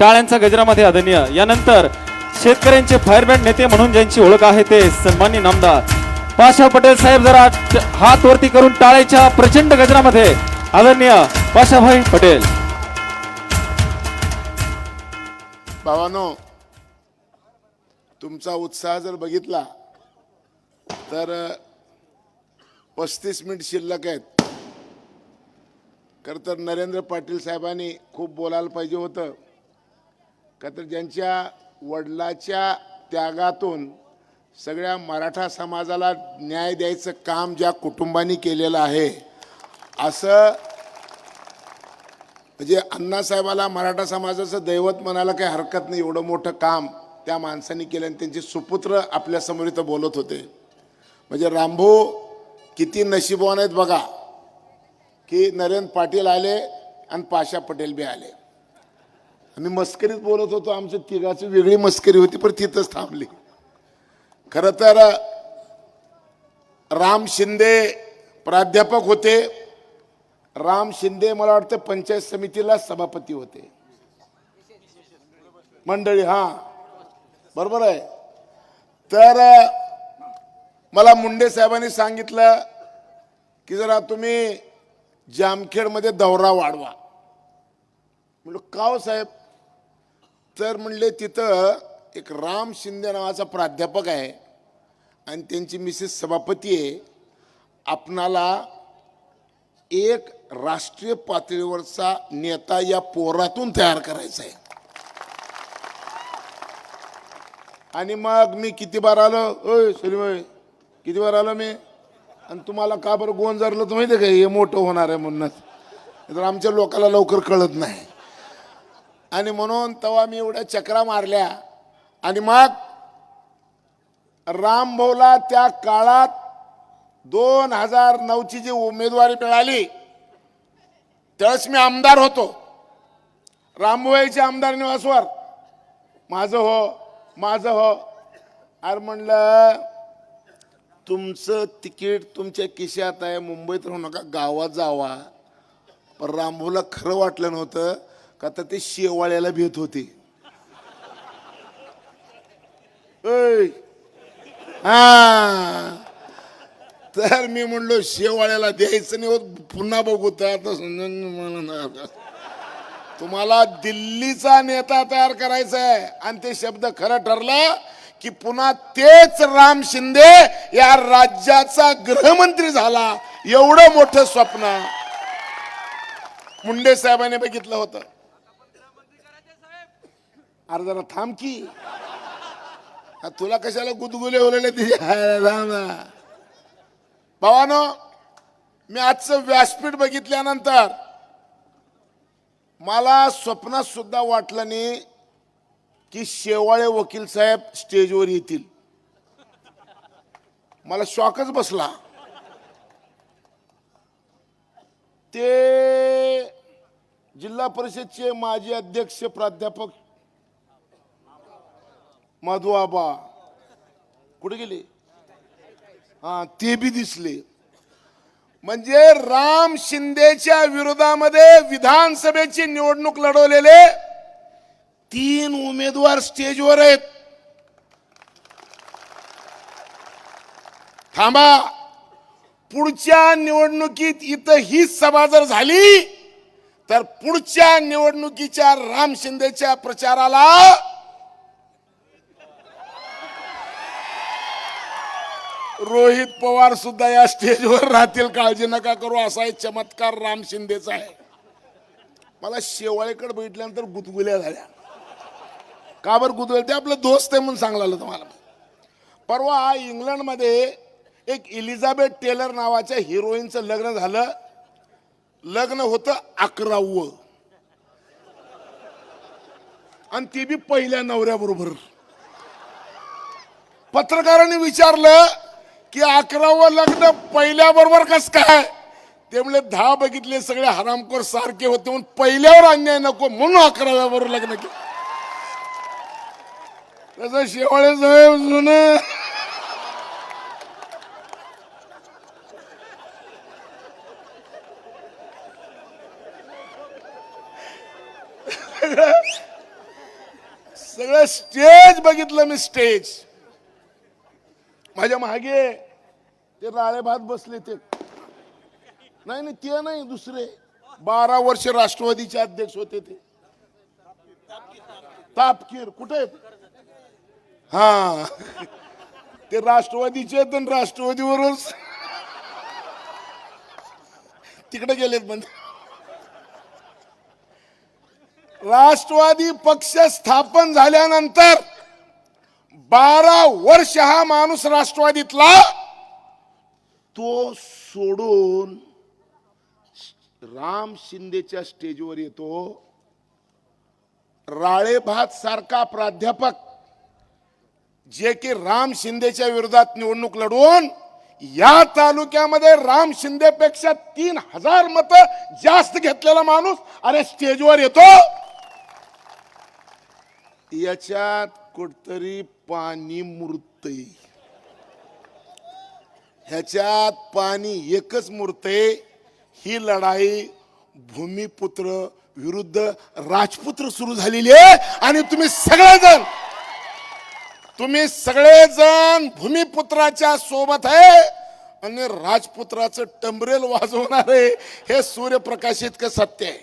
टाळ्यांचा गजरामध्ये आदरणीय. यानंतर शेतकऱ्यांचे फायरबँड नेते म्हणून ज्यांची ओळख आहे ते सन्मान्य नामदार. पाशा पटेल साहेब जरा हात वरती करून टाळ्याच्या प्रचंड गजरामध्ये आदरणीय पाशाभाई पटेल. भावानो तुमचा उत्साह जर बघितला तर पस्तीस मिनिट शिल्लक आहेत. खरं तर नरेंद्र पाटील साहेबांनी खूप बोलायला पाहिजे होतं. का तर ज्यांच्या वडिलाच्या त्यागातून सगळ्या मराठा समाजाला न्याय द्यायचं काम ज्या कुटुंबांनी केलेलं आहे असं म्हणजे अण्णासाहेबाला मराठा समाजाचं दैवत म्हणायला काही हरकत नाही एवढं मोठं काम त्या माणसांनी केलं आणि त्यांचे सुपुत्र आपल्यासमोर इथं बोलत होते. म्हणजे रामभो किती नशीबवान आहेत बघा की नरेंद्र पाटील आले आणि पाशा पटेल बी आले. आम्ही मस्करीत बोलत होतो आमच्या तिघाची वेगळी मस्करी होती पण तिथंच थांबली. खरं तर राम शिंदे प्राध्यापक होते. राम शिंदे मला वाटतं पंचायत समितीला सभापती होते. मंडळी हा. बरोबर आहे. तर मला मुंडे साहेबांनी सांगितलं की जरा तुम्ही जामखेडमध्ये दौरा वाढवा. म्हणलं काव साहेब तर म्हणले तिथं एक राम शिंदे नावाचा प्राध्यापक आहे आणि त्यांची मिसेस सभापती आहे. आपणाला एक राष्ट्रीय पातळीवरचा नेता या पोरातून तयार करायचा आहे. आणि मग मी किती बार आलो? ओय सलीम किती बार आलो मी? आणि तुम्हाला का बरं गोंजारलं जरलं तर माहिती आहे का? हे मोठं होणार आहे म्हणूनच. तर आमच्या लोकाला लवकर कळत नाही. आणि म्हणून तेव्हा मी एवढ्या चक्रा मारल्या. आणि मग रामभाऊला त्या काळात दोन हजार नऊची जी उमेदवारी मिळाली त्यावेळेस मी आमदार होतो. रामभाऊच्या आमदार निवासवर. माझं हो माझं हो. अरे म्हणलं तुमचं तिकीट तुमच्या किशात आहे मुंबईत राहू नका गावात जावा. पण रामभाऊला खरं वाटलं नव्हतं. का तर ते शेवाळ्याला भेट होते. हा. तर मी म्हणलो शेवाळ्याला द्यायचं नाही होत पुन्हा बघू. तर तुम्हाला दिल्लीचा नेता तयार करायचा आहे. आणि ते शब्द खरं ठरलं की पुन्हा तेच राम शिंदे या राज्याचा गृहमंत्री झाला. एवढं मोठं स्वप्न. मुंडे साहेबांनी बघितलं होतं. अरे जरा थांब की. आ, तुला कशाला गुदगुले उरले तिथे? भावानो मी आजचं व्यासपीठ बघितल्यानंतर मला स्वप्नात सुद्धा वाटलं नाही की शेवाळे वकील साहेब स्टेजवर येतील. मला शॉकच बसला. ते जिल्हा परिषदचे माजी अध्यक्ष प्राध्यापक मधुआबा कुठे गेले? हा ते बी दिसले. म्हणजे राम शिंदेच्या विरोधामध्ये विधानसभेची निवडणूक लढवलेले तीन उमेदवार स्टेजवर आहेत. थांबा. पुढच्या निवडणुकीत इथं हीच सभा जर झाली तर पुढच्या निवडणुकीच्या राम शिंदेच्या प्रचाराला रोहित पवार सुद्धा या स्टेजवर राहतील काळजी नका करू असा एक चमत्कार राम शिंदेचा आहे. मला शेवाळेकडे बघितल्यानंतर गुदगुल्या झाल्या. का बरं गुदगुल्या? ते आपलं दोस्त आहे म्हणून सांगला तुम्हाला. परवा इंग्लंडमध्ये एक इलिझाबेथ टेलर नावाच्या हिरोईनचं लग्न झालं. लग्न होतं अकरावं. आणि ते बी पहिल्या नवऱ्याबरोबर. पत्रकारांनी विचारलं की अकरावं लग्न पहिल्या बरोबर कस काय? ते म्हणले दहा बघितले सगळे हरामखोर सारखे होते म्हणून पहिल्यावर अन्याय नको म्हणून अकराव्या बरोबर लग्न केलं. तसं शेवाळे जुन. सगळं स्टेज बघितलं मी स्टेज. माझ्या मागे ते राळे भात बसले ते. नाही नाही ते नाही दुसरे. बारा वर्ष राष्ट्रवादीचे अध्यक्ष होते ते. तापकीर कुठे? हा. ते राष्ट्रवादीचे आहेत राष्ट्रवादीवरच. तिकडे गेलेत म्हणजे राष्ट्रवादी पक्ष स्थापन झाल्यानंतर बारा वर्ष हा माणूस राष्ट्रवादीतला तो सोडून राम शिंदेच्या स्टेजवर येतो. राळेभात सारखा प्राध्यापक जे की राम शिंदेच्या विरोधात निवडणूक लढवून या तालुक्यामध्ये राम शिंदेपेक्षा तीन हजार मत जास्त घेतलेला माणूस अरे स्टेजवर येतो. याच्यात कुठतरी पाणी मुरतय. ह्याच्यात पाणी एकच मुरते. ही लढाई भूमिपुत्र विरुद्ध राजपुत्र सुरू झालेली आहे. आणि तुम्ही सगळेजण तुम्ही सगळेजण भूमिपुत्राच्या सोबत आहे. आणि राजपुत्राचं टंबरेल वाजवणार आहे. हे सूर्यप्रकाश इतकं सत्य आहे?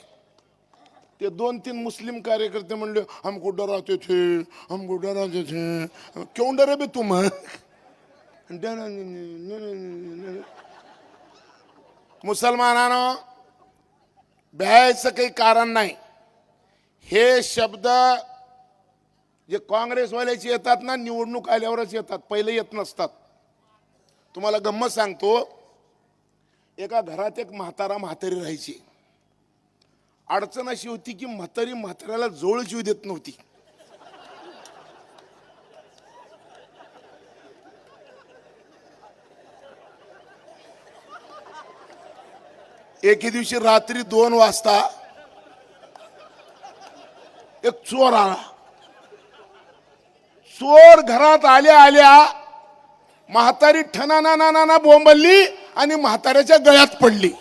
ते दोन तीन मुस्लिम कार्यकर्ते म्हणले हमको राहते थे हमको राहते थे क्यों डरे बे तुम मुसलमानानं भ्यायचं काही कारण नाही। हे शब्द जे काँग्रेसवाल्याचे येतात ना निवडणूक आल्यावरच येतात पहिले येत नसतात. तुम्हाला गंमत सांगतो एका घरात एक म्हातारा म्हातारी राहायची. अडचण अशी होती की म्हातारी म्हाताऱ्याला जोळ जीव देत नव्हती. एके दिवशी रात्री दोन वाजता एक चोर आला. चोर घरात आल्या आल्या म्हातारी ठना ना बोंबलली आणि म्हाताऱ्याच्या गळ्यात पडली.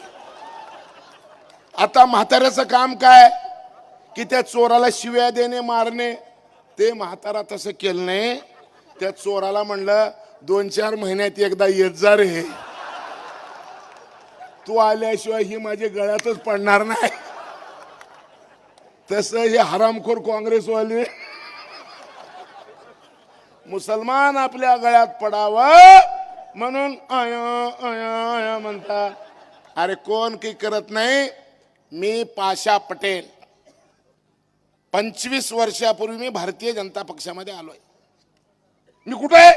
आता म्हाताऱ्याचं काम काय? की त्या चोराला शिव्या देणे मारणे. ते म्हातारा तसं केलं नाही. त्या चोराला म्हणलं दोन चार महिन्यात एकदा येत जा रे. तू आल्याशिवाय ही माझ्या गळ्यातच पडणार नाही. तस हे हरामखोर काँग्रेसवाले. मुसलमान आपल्या गळ्यात पडावं म्हणून अय अय अय म्हणता अरे कोण काही करत नाही? मी पाशा पटेल. पंचवीस वर्षापूर्वी मी भारतीय जनता पक्षामध्ये आलोय. मी कुठे? आहे?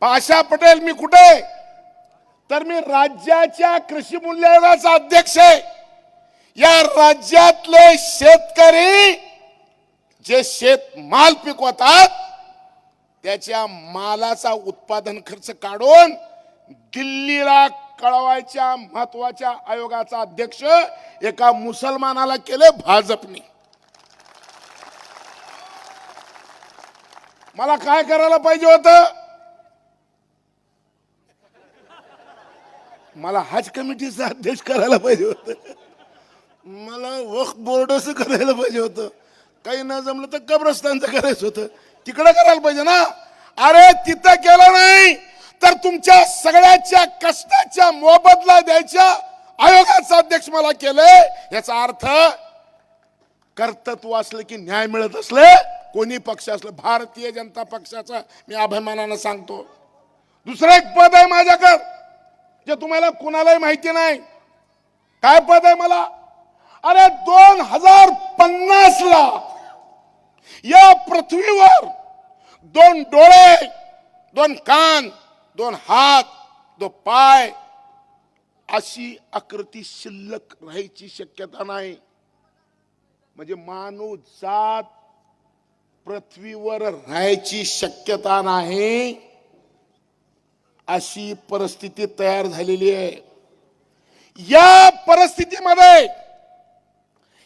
पाशा पटेल मी कुठे? आहे? तर मी राज्याच्या कृषी मूल्याचा अध्यक्ष आहे. या राज्यातले शेतकरी जे शेत माल पिकवतात त्याच्या मालाचा उत्पादन खर्च काढून दिल्लीला कळवायच्या महत्त्वाच्या आयोगाचा अध्यक्ष एका मुसलमानाला केले भाजपने. मला काय करायला पाहिजे होतं? मला हज कमिटीचा अध्यक्ष करायला पाहिजे होतं. मला वक्फ बोर्डच करायला पाहिजे होतं. काही न जमलं तर कब्रस्तानचं करायचं होतं. तिकडं करायला पाहिजे ना? अरे तिथं केलं नाही. तर तुमच्या सगळ्याच्या कष्टाच्या मोबदला द्यायच्या आयोगाचा अध्यक्ष मला केले याचा अर्थ कर्तृत्व असलं की न्याय मिळत असले कोणी पक्ष असलं भारतीय जनता पक्षाचा मी अभिमानानं सांगतो. दुसरं एक पद आहे माझ्याकडं. जे तुम्हाला कुणालाही माहिती नाही. काय पद आहे मला? अरे दोन हजार पन्नास ला या पृथ्वीवर दोन डोळे दोन कान दोन हात दोन पाय अशी आकृती शिल्लक राहायची शक्यता नाही. म्हणजे मानव जात पृथ्वीवर राहायची शक्यता नाही. अशी परिस्थिती तयार झालेली आहे. या परिस्थितीमध्ये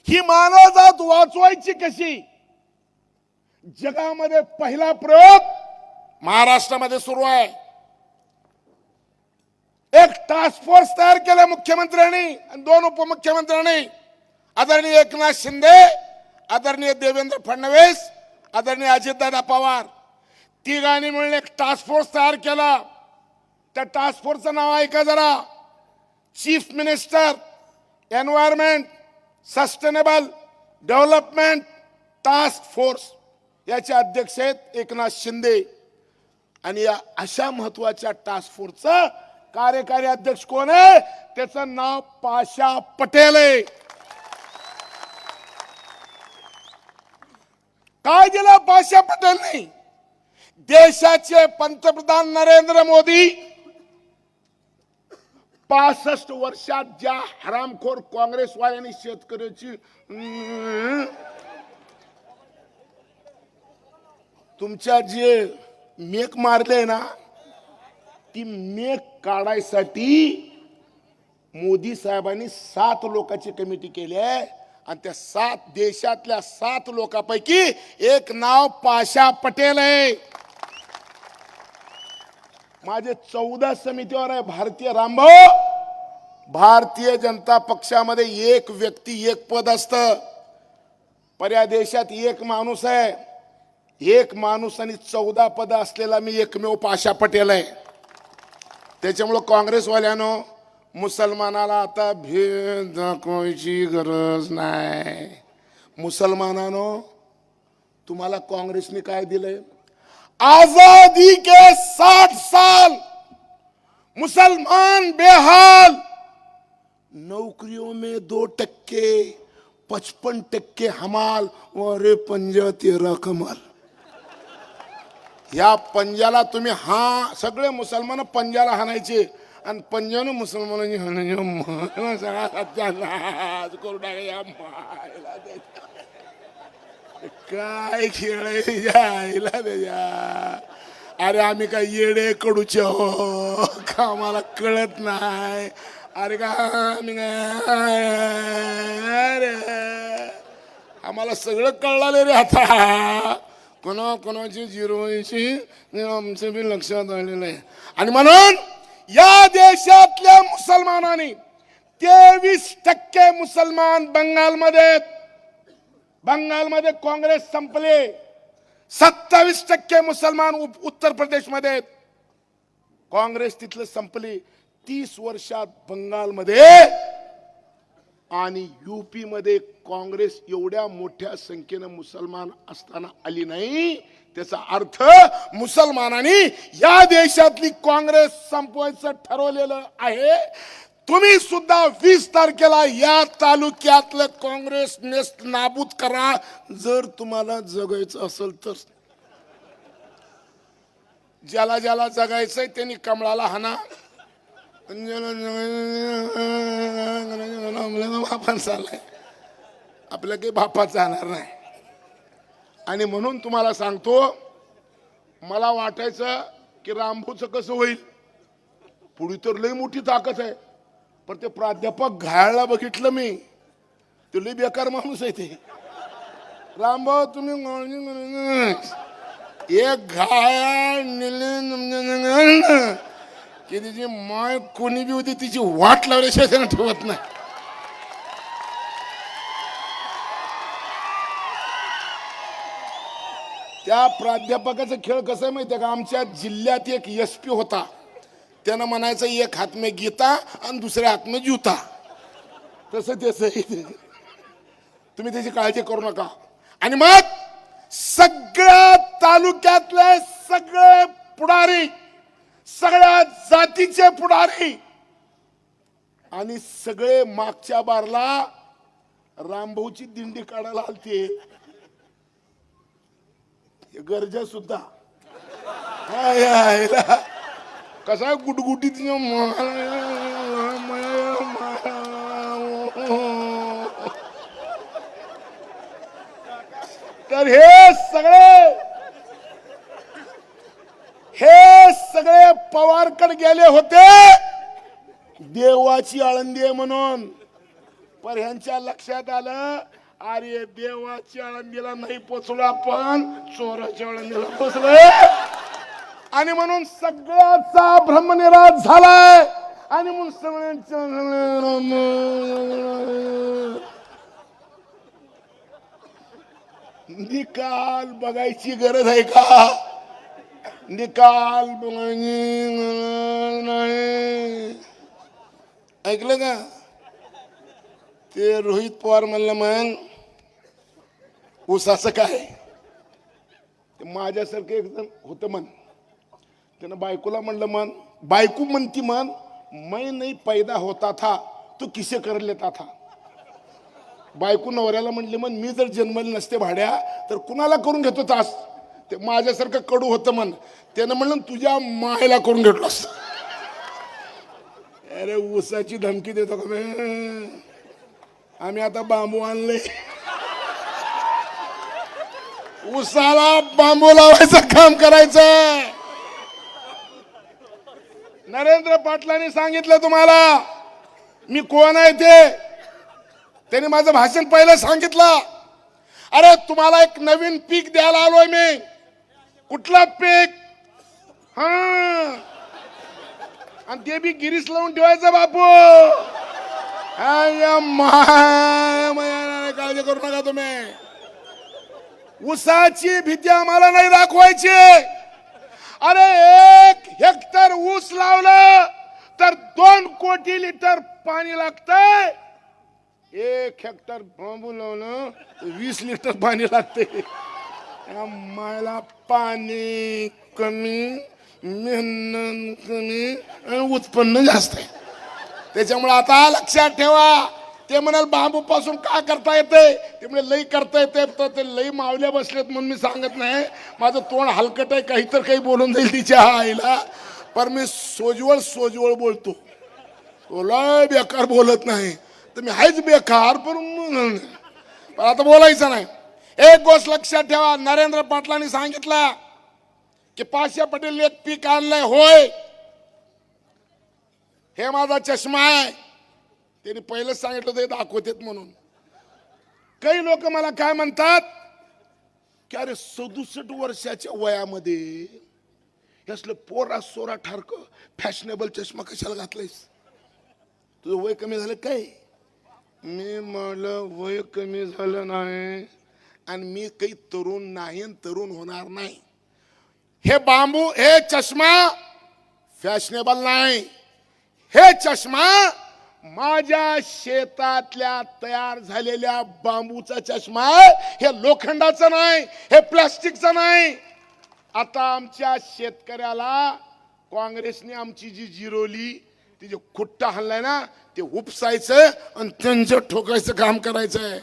ही मानवजात वाचवायची कशी? जगामध्ये पहिला प्रयोग महाराष्ट्रामध्ये सुरू आहे. एक टास्क फोर्स तयार केला मुख्यमंत्र्यांनी आणि दोन उपमुख्यमंत्र्यांनी. आदरणीय एकनाथ शिंदे आदरणीय देवेंद्र फडणवीस आदरणीय अजितदादा पवार. तिघांनी मिळून एक टास्क फोर्स तयार केला. त्या टास्क फोर्सचं नाव ऐका जरा. Chief minister environment sustainable development task force याचे अध्यक्ष आहेत एकनाथ शिंदे. आणि या अशा महत्त्वाच्या टास्क फोर्सचं कार्यकारी अध्यक्ष कोण आहे? त्याचं नाव पाशा पटेल आहे. काय दिलं पाशा पटेलने? देशाचे पंतप्रधान नरेंद्र मोदी पासष्ट वर्षात ज्या हरामखोर काँग्रेसवाल्यांनी शेतकऱ्याची तुमच्या जे मेक मारले ना ती मेक काढायसाठी मोदी साहेबांनी सात लोकांची कमिटी केली आहे. आणि त्या सात देशातल्या सात लोकांपैकी एक नाव पाशा पटेल आहे. माझे चौदा समितीवर आहे भारतीय रामभाऊ. भारतीय जनता पक्षामध्ये एक व्यक्ती एक पद असतं. पर या देशात एक माणूस आहे. एक माणूस आणि चौदा पद असलेला मी एकमेव पाशा पटेल आहे. त्याच्यामुळं काँग्रेसवाल्यानं मुसलमानाला आता भेद दाखवायची गरज नाही. मुसलमानानो तुम्हाला काँग्रेसने काय दिलंय? आजादी के साठ साल मुसलमान बेहाल। नौकरियों में दो टक्के पचपन टक्के हमाल अरे पंजा तेरा कमाल। या पंजाला तुम्ही हा सगळे मुसलमान पंजाला हाणायचे आणि पंजानं मुसलमानांनी हाणायचे मला सगळा सत्यानाश करू टाका या मायला त्याच्या. काय खेळ आहे त्याच्या आईला त्याच्या अरे आम्ही काय येडे कडूचे हो का आम्हाला कळत नाही? अरे का आम्ही अरे. आम्हाला सगळं कळलं रे आता. कोणा कोणाची झिरोशी आमचं बी लक्षात आलेलं आहे. आणि म्हणून या देशातल्या मुसलमानांनी तेवीस टक्के मुसलमान बंगालमध्ये आहेत. बंगालमध्ये काँग्रेस संपले. सत्तावीस टक्के मुसलमान उत्तर प्रदेशमध्ये काँग्रेस तिथलं संपली. तीस वर्षात बंगालमध्ये आणि यूपी मध्ये काँग्रेस एवढ्या मोठ्या संख्येनं मुसलमान असताना आली नाही. त्याचा अर्थ मुसलमानांनी या देशातली काँग्रेस संपवायचं ठरवलेलं आहे. तुम्ही सुद्धा वीस तारखेला या तालुक्यातलं काँग्रेस नेस्ट नाबूद करा. जर तुम्हाला जगायचं असेल तर. ज्याला ज्याला जगायचंय त्यांनी कमळाला हाना. बापान चाललाय. आपलं काही बापा जाणार नाही. आणि म्हणून तुम्हाला सांगतो मला वाटायचं की रामभूचं कसं होईल? पुढे तर लई मोठी ताकद आहे. पण ते प्राध्यापक घायला बघितलं मी. ते लई बेकार माणूस आहे ते. रामभाऊ तुम्ही एक घाया निले की तिची माय कोणी बी होती तिची वाट लावल्याशिवाय त्यांना ठेवत नाही. त्या प्राध्यापकाचा खेळ कसा आहे माहितीये का? आमच्या जिल्ह्यात एक एस पी होता. त्यानं म्हणायचं एक हात में गीता आणि दुसऱ्या हात में जुता तसं त्याच तुम्ही त्याची काळजी करू नका. आणि मग सगळ्या तालुक्यातले सगळे पुढारी सगळ्या जातीचे पुढारी आणि सगळे मागच्या बारला रामभाऊची दिंडी काढायला आलते. गरजा सुद्धा. हाय, कसा गुटगुटीत तर हे सगळे हे सगळे पवारकड गेले होते. देवाची आळंदी आहे म्हणून. पर ह्यांच्या लक्षात आलं अरे देवाच्या आळंदीला नाही पोचलो आपण चोराच्या आळंदीला पोचलोय. आणि म्हणून सगळ्याचा भ्रमनिराज झालाय. आणि म्हणून सगळ्यांच्या निकाल बघायची गरज आहे का? निकाल नाही. ऐकलं का? ते रोहित पवार म्हणलं मग उसाचं काय? माझ्यासारखं एकदम होतं म्हण. त्यानं बायकोला म्हणलं मन. बायको म्हणती मन मै नाही पैदा होता था तू किसे कर लेता था? बायको नवऱ्याला म्हणले मन मी जर जन्मले नसते भाड्या तर कुणाला करून घेतो तास ते माझ्यासारखं कडू होतं मन. त्यानं म्हणलं तुझ्या मायला करून घेतलो अरे ऊसाची धमकी देतो का आम्ही आता बांबू आणले उसाला बांबू लावायचं काम करायचं नरेंद्र पाटलांनी सांगितलं तुम्हाला. मी कोण आहे ते? त्यांनी माझं भाषण पहिलं सांगितलं. अरे तुम्हाला एक नवीन पीक द्यायला आलोय मी. कुठला पीक? हा. आणि ते बी गिरीस लावून ठेवायचं बापू. आय काळजी करू नका तुम्ही. उसाची भीती आम्हाला नाही दाखवायची. अरे एक हेक्टर ऊस लावलं तर दोन कोटी लिटर पाणी लागतंय. एक हेक्टर बांबू लावलं वीस लिटर पाणी लागते मला पाणी कमी मेहनत कमी आणि उत्पन्न जास्त आहे. त्याच्यामुळे आता लक्षात ठेवा. ते म्हणाल बांबू पासून का करता येते? ते म्हणजे लई करता येते. तर ते लई मावल्या बसलेत म्हणून मी सांगत नाही. माझं तोंड हलकट आहे काही तर काही बोलून जाईल तिच्या आईला. पण मी सोजवळ सोजवळ बोलतो. तो लय बेकार बोलत नाही. तर मी आहेच बेकार पण पण आता बोलायचं नाही. एक गोष्ट लक्षात ठेवा नरेंद्र पाटलांनी सांगितलं की पाशा पटेल एक पीक आणलंय होय. हे माझा चष्मा आहे. त्यांनी पहिलंच सांगितलं ते दाखवतेत म्हणून. काही लोक मला काय म्हणतात? की अरे सदुसष्ट वर्षाच्या वयामध्ये असलं पोरा सोरा ठारक फॅशनेबल चष्मा कशाला घातलायस? तुझं वय कमी झालं काय मी म्हणलं वय कमी झालं नाही आणि मी काही तरुण नाही तरुण होणार नाही. हे बांबू हे चष्मा फॅशनेबल नाही. हे चष्मा माझ्या शेतातल्या तयार झालेल्या बांबूचा चष्मा हे लोखंडाचा नाही हे प्लास्टिकचा नाही. आता आमच्या शेतकऱ्याला काँग्रेसने आमची जी जिरोली ती जे खुट्टा हल्लाय ना ते उपसायचं आणि त्यांचं ठोकायचं काम करायचं आहे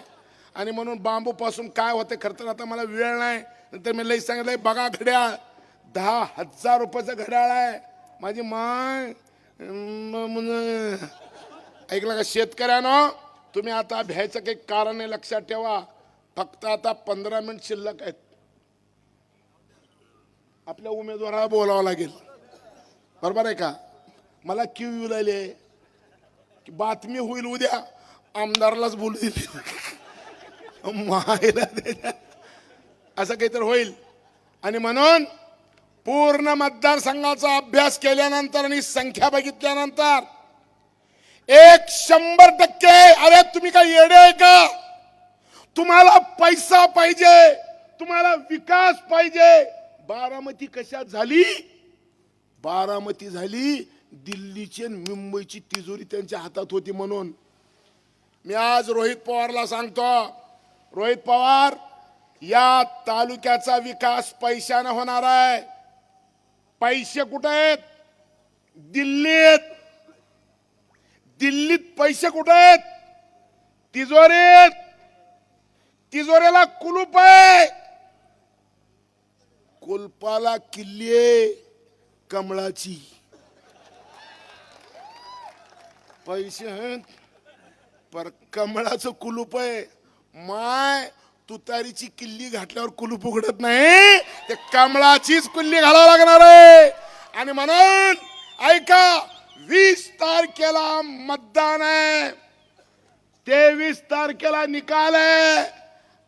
आणि म्हणून बांबूपासून काय होतं खरं तर आता मला वेळ नाही. नंतर मी लई सांगितलंय बघा घड्याळ. दहा हजार रुपयाचं घड्याळ आहे. माझी माय म- ऐकलं का शेतकऱ्यानं? तुम्ही आता भ्यायचं काही कारण आहे लक्षात ठेवा. फक्त आता पंधरा मिनिट शिल्लक आहेत. आपल्या उमेदवाराला बोलावं लागेल. बरोबर आहे का? मला क्यू येऊ राहिले की बातमी होईल उद्या. आमदारलाच बोलू दिली मायला असं काहीतरी होईल. आणि म्हणून पूर्ण मतदारसंघाचा अभ्यास केल्यानंतर आणि संख्या बघितल्यानंतर एक शंभर टक्के अरे तुम्ही काय येडे आहे का? तुम्हाला पैसा पाहिजे तुम्हाला विकास पाहिजे. बारामती कशात झाली? बारामती झाली दिल्लीची आणि मुंबईची तिजोरी त्यांच्या हातात होती म्हणून. मी आज रोहित पवारला सांगतो रोहित पवार या तालुक्याचा विकास पैशानं होणार आहे. पैसे कुठे आहेत? दिल्लीत. दिल्लीत पैसे कुठे आहेत? तिजोरीत. तिजोरीला कुलूप आहे. कुलपाला किल्ली आहे कमळाची. पैसे आहेत पर कमळाचं कुलूप आहे. माय तुतारीची किल्ली घातल्यावर कुलूप उघडत नाही. ते कमळाचीच कुल्ली घालावं लागणार आहे. आणि म्हणून ऐका वीस तारखेला मतदान आहे. तेवीस तारखेला निकाल आहे.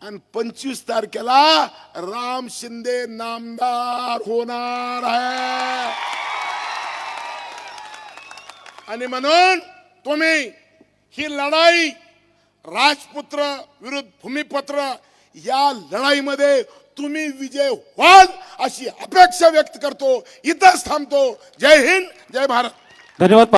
आणि पंचवीस तारखेला राम शिंदे नामदार होणार आहे. आणि म्हणून तुम्ही ही लढाई राजपुत्र विरुद्ध भूमिपत्र या लढाईमध्ये तुम्ही विजय व्हाल अशी अपेक्षा व्यक्त करतो. इथंच थांबतो. जय हिंद जय भारत. धन्यवाद